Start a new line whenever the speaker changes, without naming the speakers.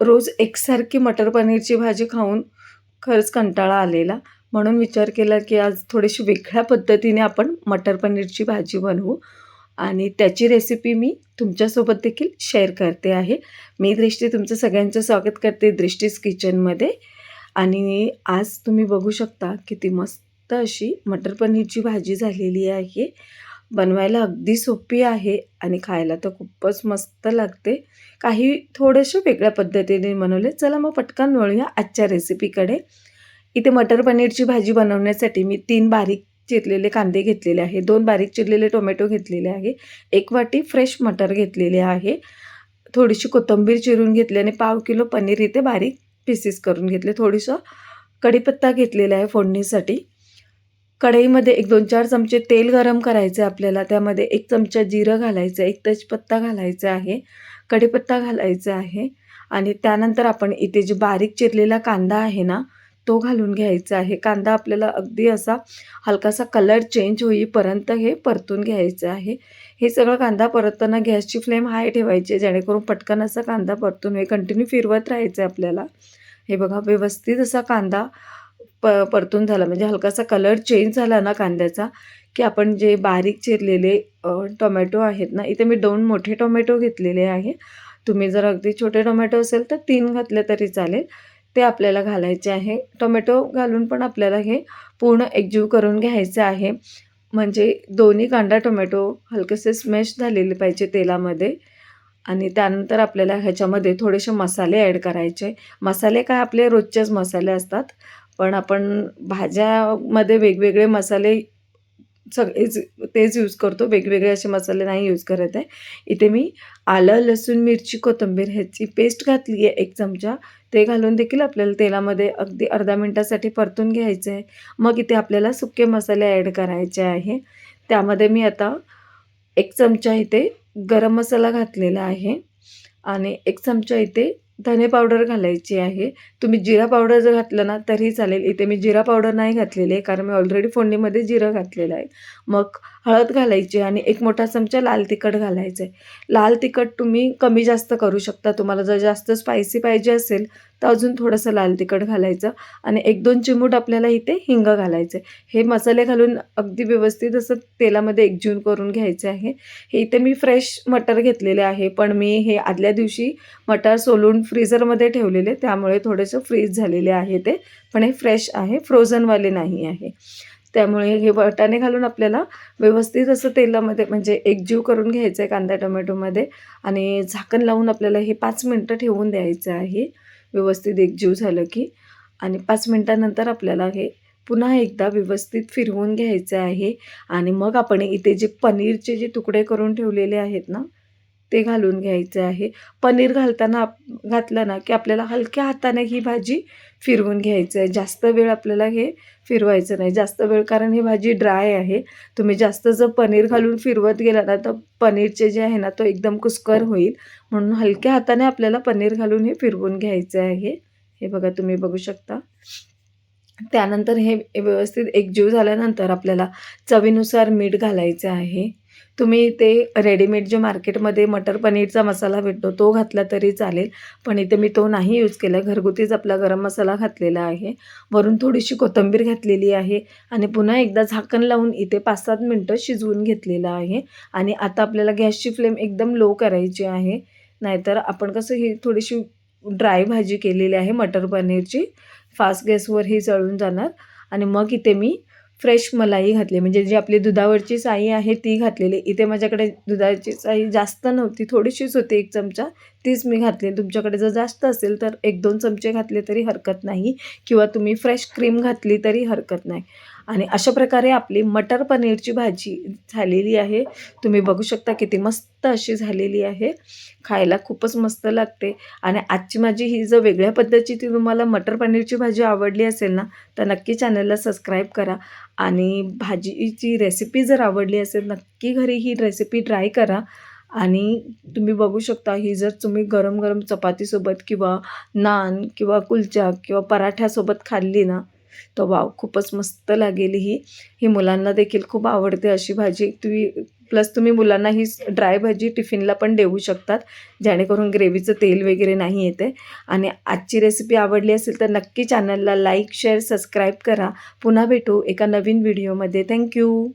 रोज एकसारखी मटर पनीरची भाजी खाऊन खरंच कंटाळा आलेला. म्हणून विचार केला की आज थोडीशी वेगळ्या पद्धतीने आपण मटर पनीरची भाजी बनवू. आणि त्याची रेसिपी मी तुमच्यासोबत देखील शेअर करते आहे. मी दृष्टी तुमचं सगळ्यांचं स्वागत करते दृष्टीज किचनमध्ये आणि आज तुम्ही बघू शकता किती मस्त अशी मटर पनीरची भाजी झालेली आहे. बनवायला अगदी सोपी आहे आणि खायला तर खूपच मस्त लागते. काही थोडेसे वेगळ्या पद्धतीने बनवले. चला मग पटकन वळूया आजच्या रेसिपीकडे इथे मटर पनीरची भाजी बनवण्यासाठी मी तीन बारीक चिरलेले कांदे घेतलेले आहे. दोन बारीक चिरलेले टोमॅटो घेतलेले आहे. एक वाटी फ्रेश मटर घेतलेले आहे. थोडीशी कोथिंबीर चिरून घेतली आणि पाव किलो पनीर इथे बारीक पीसेस करून घेतले. थोडंसं कढीपत्ता घेतलेला आहे फोडणीसाठी. कढईमध्ये एक दोन चार चमचे तेल गरम करायचे आपल्याला. त्यामध्ये एक चमचा जिरं घालायचं एक तेजपत्ता घालायचा आहे कढीपत्ता घालायचा आहे आणि त्यानंतर आपण इथे जे बारीक चिरलेला कांदा आहे ना तो घालून घ्यायचा आहे. कांदा आपल्याला अगदी असा हलकासा कलर चेंज होईपर्यंत हे परतून घ्यायचं आहे. हे सगळं कांदा परतताना गॅसची फ्लेम हाय ठेवायची जेणेकरून पटकन असा कांदा परतून हे कंटिन्यू फिरवत राहायचं आहे आपल्याला. हे बघा व्यवस्थित असा कांदा प परतून झाला. म्हणजे हलकासा कलर चेंज झाला ना कांद्याचा की आपण जे बारीक चिरलेले टोमॅटो आहेत ना इथे मी दोन मोठे टोमॅटो घेतलेले आहे. तुम्ही जर अगदी छोटे टोमॅटो असेल तर तीन घातले तरी चालेल. ते आपल्याला घालायचे आहे. टोमॅटो घालून पण आपल्याला हे पूर्ण एकजीव करून घ्यायचं आहे. म्हणजे दोन्ही कांदा टोमॅटो हलकेसे स्मॅश झालेले पाहिजे तेलामध्ये. आणि त्यानंतर आपल्याला ह्याच्यामध्ये थोडेसे मसाले ॲड करायचे. मसाले काय आपले रोजचेच मसाले असतात. पण आपण भाज्यामध्ये वेगवेगळे मसाले सगळेच तेच यूज करतो. वेगवेगळे असे मसाले नाही यूज करत आहे. इथे मी आलं लसूण मिरची कोथिंबीर ह्याची पेस्ट घातली आहे एक चमचा. ते घालून देखील आपल्याला तेलामध्ये अगदी अर्धा मिनटासाठी परतून घ्यायचं आहे. मग इथे आपल्याला सुके मसाले ॲड करायचे आहे. त्यामध्ये मी आता एक चमचा इथे गरम मसाला घातलेला आहे. आणि एक चमचा इथे धने पावडर घालायची आहे. तुम्ही जिरा पावडर जर घातलं ना तरी चालेल. इथे मी जिरा पावडर नाही घातलेली आहे कारण मी ऑलरेडी फोडणीमध्ये जिरं घातलेलं आहे. मग हळद घालायची आणि एक मोठा चमचा लाल तिखट घालायचं आहे लाल तिखट तुम्ही कमी जास्त करू शकता. तुम्हाला जर जास्त स्पायसी पाहिजे असेल तर अजून थोडंसं लाल तिखट घालायचं आणि एक दोन चिमूट आपल्याला इथे हिंग घालायचं हे मसाले घालून अगदी व्यवस्थित असं तेलामध्ये एकजीव करून घ्यायचे आहे. हे इथे मी फ्रेश मटर घेतलेले आहे पण मी हे आदल्या दिवशी मटर सोलून फ्रीझरमध्ये ठेवलेले त्यामुळे थोडेसे फ्रीज झालेले आहे ते पण हे फ्रेश आहे फ्रोझनवाले नाही आहे. त्यामुळे हे वटाणे घालून आपल्याला व्यवस्थित असं तेलामध्ये म्हणजे एकजीव करून घ्यायचं आहे कांदा टोमॅटोमध्ये आणि झाकण लावून आपल्याला हे पाच मिनटं ठेवून द्यायचं आहे. व्यवस्थित एकजीव झालं की आणि पाच मिनटानंतर आपल्याला हे पुन्हा एकदा व्यवस्थित फिरवून घ्यायचं आहे. आणि मग आपण इथे जे पनीरचे जे तुकडे करून ठेवलेले आहेत ना ते घालून घ्यायचं आहे. पनीर घालताना घातलं ना की आपल्याला हलक्या हाताने ही भाजी फिरवून घ्यायचं आहे जास्त वेळ आपल्याला हे फिरवायचं नाही. जास्त वेळ कारण ही भाजी ड्राय आहे. तुम्ही जास्त जर पनीर घालून फिरवत गेला ना तर पनीरचे जे आहे ना तो एकदम कुस्कर होईल. म्हणून हलक्या हाताने आपल्याला पनीर घालून हे फिरवून घ्यायचं आहे. हे बघा तुम्ही बघू शकता. त्यानंतर हे व्यवस्थित एकजीव झाल्यानंतर आपल्याला चवीनुसार मीठ घालायचं आहे. तुम्ही ते रेडीमेड जे मार्केटमध्ये मटर पनीरचा मसाला भेटतो तो घातला तरी चालेल. पण इथे मी तो नाही यूज केला. घरगुतीच आपला गरम मसाला घातलेला आहे. वरून थोडीशी कोथिंबीर घातलेली आहे आणि पुन्हा एकदा झाकण लावून इथे पाच सात मिनटं शिजवून घेतलेलं आहे. आणि आता आपल्याला गॅसची फ्लेम एकदम लो करायची आहे. नाहीतर आपण कसं ही थोडीशी ड्राय भाजी केलेली आहे मटर पनीरची. फास्ट गॅसवर ही जळून जाणार. आणि मग इथे मी फ्रेश मलाई घातली. म्हणजे जी आपली दुधावरची साई आहे ती घातलेली. इथे माझ्याकडे दुधाची साई जास्त नव्हती. थोडीशीच होती एक चमचा. तीच मी घातली. तुमच्याकडे जर जास्त असेल तर एक दोन चमचे घातले तरी हरकत नाही. किंवा तुम्ही फ्रेश क्रीम घातली तरी हरकत नाही. आणि अशा प्रकारे आपली मटर पनीरची भाजी झालेली आहे. तुम्ही बघू शकता किती मस्त अशी झालेली आहे. खायला खूपच मस्त लागते. आणि आजची माझी ही जर वेगळ्या पद्धतीची तुम्हाला मटर पनीरची भाजी आवडली असेल ना तर नक्की चॅनलला सबस्क्राईब करा. आणि भाजीची रेसिपी जर आवडली असेल नक्की घरी ही रेसिपी ट्राय करा. आणि तुम्ही बघू शकता ही जर तुम्ही गरम गरम चपातीसोबत किंवा नान किंवा कुलचा किंवा पराठ्यासोबत खाल्ली ना तर वाव खूपच मस्त लागेल ही. ही मुलांना देखील खूप आवडते अशी भाजी. तुम्ही प्लस तुम्ही मुलांना ही ड्राय भाजी टिफिनला पण देऊ शकतात जेणेकरून ग्रेव्हीचं तेल वगैरे नाही येते. आणि आजची रेसिपी आवडली असेल तर नक्की चॅनलला लाईक शेअर सबस्क्राईब करा. पुन्हा भेटू एका नवीन व्हिडिओमध्ये थँक्यू